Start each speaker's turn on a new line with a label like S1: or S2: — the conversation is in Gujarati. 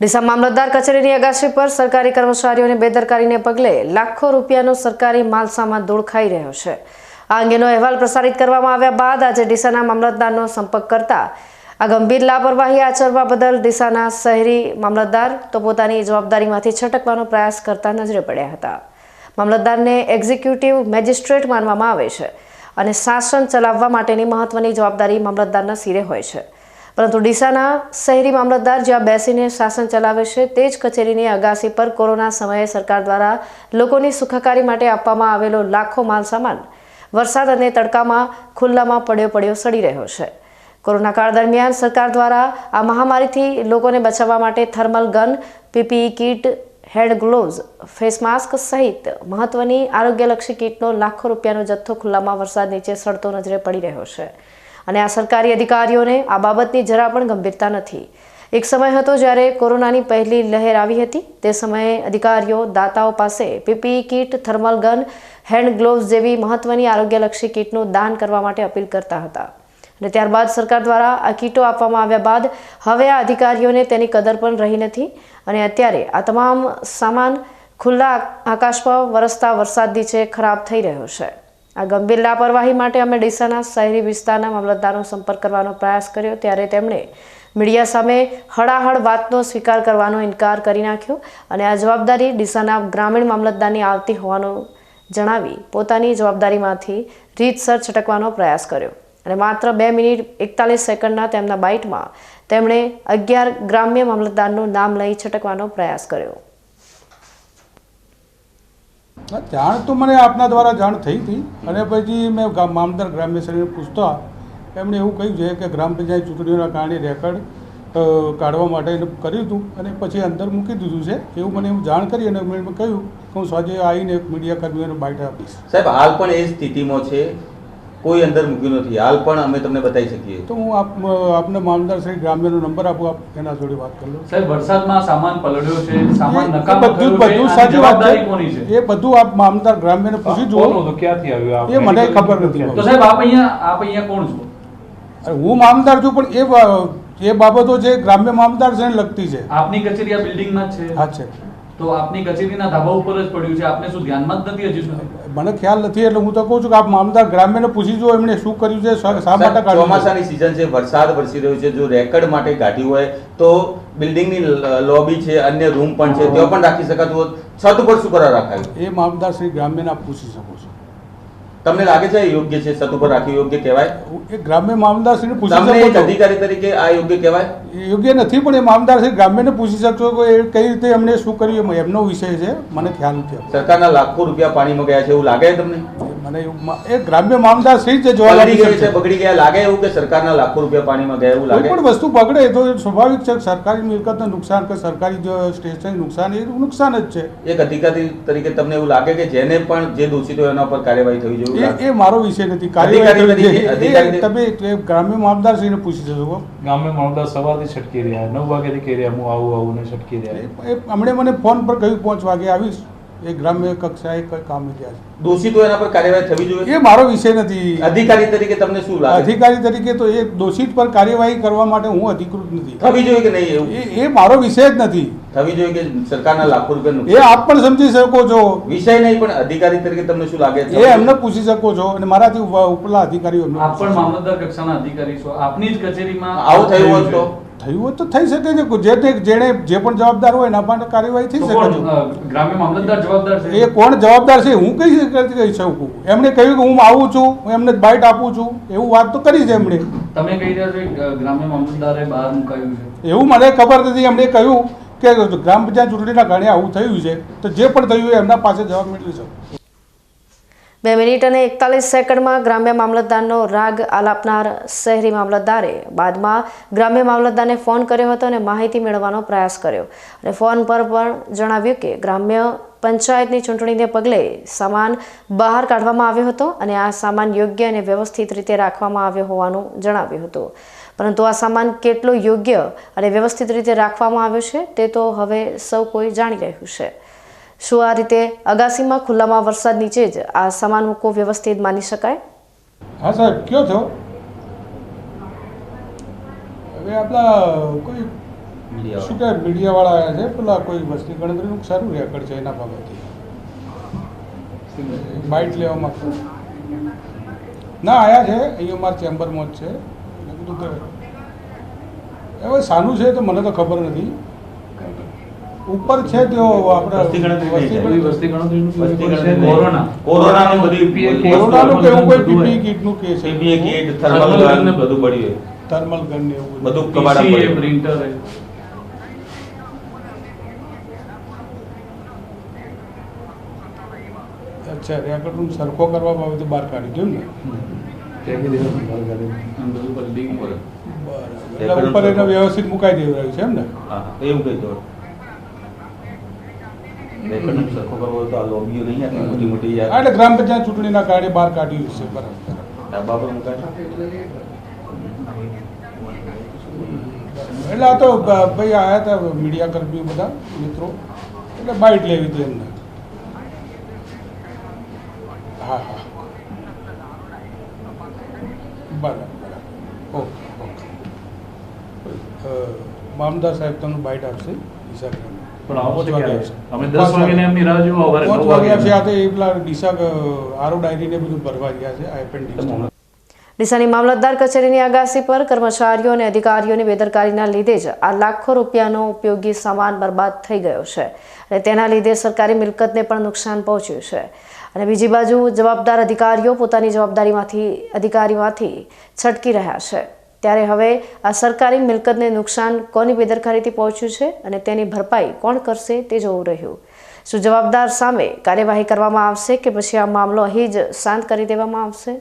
S1: ડીસા મામલતદાર કચેરીની અગાશી પર સરકારી કર્મચારીઓની બેદરકારીને પગલે લાખો રૂપિયાનો સરકારી માલસામાન ધૂળ ખાઈ રહ્યો છે. આ અંગેનો અહેવાલ પ્રસારિત કરવામાં આવ્યા બાદ આજે ડીસાના મામલતદારનો સંપર્ક કરતા આ ગંભીર લાપરવાહી આચરવા બદલ ડીસાના શહેરી મામલતદાર તો પોતાની જવાબદારીમાંથી છટકવાનો પ્રયાસ કરતા નજરે પડ્યા હતા. મામલતદારને એક્ઝિક્યુટિવ મેજિસ્ટ્રેટ માનવામાં આવે છે અને શાસન ચલાવવા માટેની મહત્વની જવાબદારી મામલતદારના સિરે હોય છે. પરંતુ ડીસાના શહેરી મામલતદાર જ્યાં બેસીને શાસન ચલાવે છે, તે જ કચેરીની અગાસી પર કોરોના સમયે સરકાર દ્વારા લોકોની સુખાકારી માટે આપવામાં આવેલો લાખો માલસામાન વરસાદ અને તડકામાં ખુલ્લામાં પડ્યો પડ્યો સડી રહ્યો છે. કોરોના કાળ દરમિયાન સરકાર દ્વારા આ મહામારીથી લોકોને બચાવવા માટે thermal gun, PPE kit hand gloves, face mask સહિત મહત્વની આરોગ્યલક્ષી કીટનો લાખો રૂપિયાનો જથ્થો ખુલ્લામાં વરસાદ નીચે સડતો નજરે પડી રહ્યો છે. અને આ સરકારી અધિકારીઓને આ બાબતની જરા પણ ગંભીરતા નથી. એક સમય હતો જ્યારે કોરોનાની પહેલી લહેર આવી હતી. તે સમયે અધિકારીઓ, દાતાઓ પાસે PPE kit, thermal gun, hand gloves જેવી મહત્વની આરોગ્યલક્ષી કીટનું દાન કરવા માટે અપીલ કરતા હતા. અને ત્યારબાદ સરકાર દ્વારા આ કીટો આપવામાં આવ્યા બાદ હવે આ અધિકારીઓને તેની કદર પણ રહી નથી. અને અત્યારે આ તમામ સામાન ખુલ્લા આકાશમાં વરસતા વરસાદથી છે, ખરાબ થઈ રહ્યો છે. આ ગંભીર લાપરવાહી માટે અમે ડીસાના શહેરી વિસ્તારના મામલતદારનો સંપર્ક કરવાનો પ્રયાસ કર્યો. ત્યારે તેમણે મીડિયા સામે હળાહળ વાતનો સ્વીકાર કરવાનો ઇનકાર કરી નાખ્યો અને આ જવાબદારી ડીસાના ગ્રામીણ મામલતદારની આવતી હોવાનું જણાવી પોતાની જવાબદારીમાંથી રીતસર છટકવાનો પ્રયાસ કર્યો અને માત્ર બે મિનિટ એકતાલીસ સેકન્ડના તેમના બાઇટમાં તેમણે અગિયાર ગ્રામ્ય મામલતદારનું નામ લઈ છટકવાનો પ્રયાસ કર્યો.
S2: જાણ તો મને આપના દ્વારા જાણ થઈ હતી. અને પછી મેં મામદાર ગ્રામ્ય પૂછતા, એમણે એવું કહ્યું છે કે ગ્રામ પંચાયત ચૂંટણીઓના કારણે રેકર્ડ કાઢવા માટે એને કર્યું હતું અને પછી અંદર મૂકી દીધું છે. એવું મને એવું જાણ કરી અને મેં કહ્યું કે હું સાંજે આવીને મીડિયા કર્મીઓને બાઇટ આપીશ.
S3: સાહેબ, હાલ પણ એ સ્થિતિમાં છે. કોઈ અંદર મૂક્યું નથી. હાલ પણ અમે તમને બતાવી શકીએ.
S2: તો હું આપ આપને મામલદાર શ્રી ગ્રામ્યનો નંબર આપું આપ એના જોડે વાત કરી લો.
S4: સાહેબ વરસાદમાં સામાન પલળ્યો છે સામાન નકામ
S2: બધું બધું સાચી વાત છે. એ બધું આપ મામલદાર ગ્રામ્યને પૂછી
S5: કોનું
S2: જુઓ
S5: હતું? ક્યાંથી આવ્યું
S2: એ મને ખબર નથી.
S4: તો સાહેબ આપ અહીંયા આપ અહીંયા કોણ છો?
S2: અરે હું મામલદાર છું પણ એ એ બાબતો જે ગ્રામ્ય મામલદાર છે એને લગતી છે.
S4: આપની કચેરી આ બિલ્ડિંગમાં જ છે?
S2: હા છે.
S4: તો આપની કચેરીના ધાબા ઉપર જ પડ્યું છે. આપને શું ધ્યાનમાં જ નથી હજી સુધી?
S2: મને ખ્યાલ નથી એટલે હું તો કહું છું કે આપ મામદાર ગ્રામ્યને પૂછી જુઓ એમણે શું કર્યું છે શા માટે?
S3: ચોમાસાની સિઝન છે વરસાદ વરસી રહ્યો છે. જો રેકર્ડ માટે ગાઢી હોય તો બિલ્ડિંગની લોબી છે અન્ય રૂમ પણ છે. ત્યાં પણ રાખી શકાતું હોત. છત ઉપર શું કરવા રાખાયું?
S2: એ મામદાર શ્રી ગ્રામ્યને આપ પૂછી શકો છો.
S3: તમને લાગે છે યોગ્ય છે? સત ઉપર રાખી યોગ્ય કહેવાય?
S2: એ ગ્રામ્ય મામદાર શ્રીને પૂછી શકો
S3: એક અધિકારી તરીકે આ યોગ્ય કહેવાય?
S2: યોગ્ય નથી પણ એ મામદાર શ્રી ગ્રામ્યને પૂછી શકશો કે એ કઈ રીતે એમને શું કર્યું એમ- એમનો વિષય છે. મને ખ્યાલ નથી.
S3: સરકારના લાખો રૂપિયા પાણીમાં ગયા છે એવું લાગે તમને?
S2: મા- એ ગ્રામ્ય મામદાર શ્રી જ જવાબદારી
S3: છે બગડી ગયા લાગે એવું કે સરકારના લાખો રૂપિયા પાણીમાં ગયા એવું લાગે?
S2: પણ વસ્તુ બગડે તો સ્વાભાવિક છે સરકારી મિલકતને નુકસાન કે સરકારી જે સ્ટેશન નુકસાન એ નુકસાન જ છે.
S3: એક અધિકારી તરીકે તમને એવું લાગે કે જેને પણ જે દોષિત એના પર કાર્યવાહી થવી જોઈએ
S2: એ એ મારો વિષય નથી. કાર્યવાહી
S3: અધિકારી
S2: તમે ગ્રામ્ય મામદાર શ્રીને પૂછી શકો
S5: ગ્રામ્ય મામલતદાર સવારથી છટકી રહ્યા નવ વાગ્યાથી કહી રહ્યા હું આવું આવું ને છટકી રહ્યા.
S2: એ- એ હમણે મને ફોન પર કહ્યું પાંચ વાગે આવીશ. એ ગ્રામ્ય કક્ષાએ કઈ કામે ગયા
S3: દોષિત હોય એના પર કાર્યવાહી થવી જોઈએ?
S2: એ મારો વિષય નથી.
S3: અધિકારી તરીકે તમને શું લાગે?
S2: અધિકારી તરીકે તો એ દોષિત પર કાર્યવાહી કરવા માટે હું અધિકૃત નથી.
S3: થવી જોઈએ કે નહીં એવું?
S2: એ એ મારો વિષય જ નથી.
S3: થવી જોઈએ કે સરકારના લાખો રૂપિયા
S2: એ આપ પણ સમજી શકો છો.
S3: વિષય નહીં પણ અધિકારી તરીકે તમને શું લાગે?
S2: છે એ એમને પૂછી શકો છો અને મારાથી ઉપ- ઉપલા અધિકારીઓ
S4: આપ પણ મામલતદાર કક્ષાના અધિકારી છો. આપની જ કચેરીમાં
S3: આવું થયું હોત તો?
S2: થયું હોય તો થઈ શકે છે. જે તે- જેણે જે પણ જવાબદાર હોય એના માટે કાર્યવાહી થઈ શકે છે.
S4: ગ્રામ્ય મામલતદાર જવાબદાર છે?
S2: એ કોણ જવાબદાર છે હું કઈ કહી શકું. એમણે કહ્યું કે હું આવું છું હું એમને બાઇટ આપું છું. એવું વાત તો કરી છે એમણે.
S4: તમે કહી રહ્યા છો ગ્રામ્ય મામલતદારે બહાર મુકાયું છે.
S2: એવું મને ખબર નથી. એમણે કહ્યું કે ગ્રામ પંચાયત ચૂંટણીના કારણે આવું થયું છે. તો જે પણ થયું એમના પાસે જવાબ મેળવી શકો.
S1: બે મિનિટ અને એકતાલીસ સેકન્ડમાં ગ્રામ્ય મામલતદારનો રાગ આલાપનાર શહેરી મામલતદારે બાદમાં ગ્રામ્ય મામલતદારને ફોન કર્યો હતો અને માહિતી મેળવવાનો પ્રયાસ કર્યો. અને ફોન પર પણ જણાવ્યું કે ગ્રામ્ય પંચાયતની ચૂંટણીને પગલે સામાન બહાર કાઢવામાં આવ્યો હતો અને આ સામાન યોગ્ય અને વ્યવસ્થિત રીતે રાખવામાં આવ્યો હોવાનું જણાવ્યું હતું. પરંતુ આ સામાન કેટલો યોગ્ય અને વ્યવસ્થિત રીતે રાખવામાં આવ્યો છે તે તો હવે સૌ કોઈ જાણી રહ્યું છે. શું આ રીતે અગાસીમાં ખુલ્લામાં વરસાદ નીચે જ આ સામાન મૂકવો વ્યવસ્થિત માની શકાય?
S2: હા સાહેબ કયો છો? હવે આપણા કોઈ
S3: મીડિયા
S2: શું કે મીડિયાવાળા આવ્યા છે? પેલા કોઈ વસ્તી ગણતરીનું સારું રેકર્ડ છે એના બાબતે. બાઇટ લેવા માંગતો ના આવ્યા છે. અહીંયા મારા ચેમ્બરમાં જ છે. એટલે કીધું કે હવે સાનું છે તો મને તો ખબર નથી. ઉપર છે તેઓ આપણે
S3: વસ્તી ગણતરી
S2: વસ્તી ગણતરી-
S5: વસ્તી ગણતરીનું
S3: વસ્તી
S5: કોઈ
S3: ગણતરી
S5: છે?
S3: નહીં.
S4: કોરોના.
S3: કોરોનાનું બધું
S5: PPA case
S2: કોરોનાનું કોઈ
S5: બધું હોય.
S2: પીપી કેસ છે.
S3: કીટ થર્મલ
S4: gun ને
S3: બધું પડ્યું
S2: થર્મલ ગન ને એવું
S3: બધું કબાડા પડ્યું
S4: printer है
S2: અચ્છા રેકર્ડનું સરખો કરવા બાબતે બહાર કાઢી દઉં ને. બરાબર. એટલે ઉપર એને વ્યવસ્થિત મુકાઈ દેવડાવ્યું છે એમ ને?
S3: એવું કહી દો રેકર્ડનો સરખો કરવો તો આ લોબીઓ નહીં આટલી મોટી મોટી યાર
S2: એટલે ગ્રામ પંચાયત ચૂંટણીના કારણે બહાર કાઢ્યું છે બરાબર.
S3: પર મુકાય
S2: એટલે આ તો ભાઈ આયા હતા મીડિયા કર્મીઓ બધા મિત્રો. એટલે બાઇટ લેવી હતી એમને. હા હા. બરાબર ઓકે ઓકે. મામદાર સાહેબ તમને બાઇટ આપશે ગ્રામ
S5: પણ આવો તો ક્યારે? અમે દસ વાગ્યાની એમની રાહ જોવો, સવારે
S2: પાંચ
S5: નવ
S2: છે આ તો એ પેલા ડીસા આરો ડાયરીને બધું ભરવા ગયા છે આ એપેન્ડિક્સ
S1: ડીસાની મામલતદાર કચેરીની આગાસી પર કર્મચારીઓ અને અધિકારીઓની બેદરકારીના લીધે જ આ લાખો રૂપિયાનો ઉપયોગી સામાન બરબાદ થઈ ગયો છે અને તેના લીધે સરકારી મિલકતને પણ નુકસાન પહોંચ્યું છે. અને બીજી બાજુ જવાબદાર અધિકારીઓ પોતાની જવાબદારીમાંથી અધિકારીમાંથી છટકી રહ્યા છે. ત્યારે હવે આ સરકારી મિલકતને નુકસાન કોની બેદરકારીથી પહોંચ્યું છે અને તેની ભરપાઈ કોણ કરશે તે જોવું રહ્યું. શું જવાબદાર સામે કાર્યવાહી કરવામાં આવશે કે પછી આ મામલો અહીં જ શાંત કરી દેવામાં આવશે?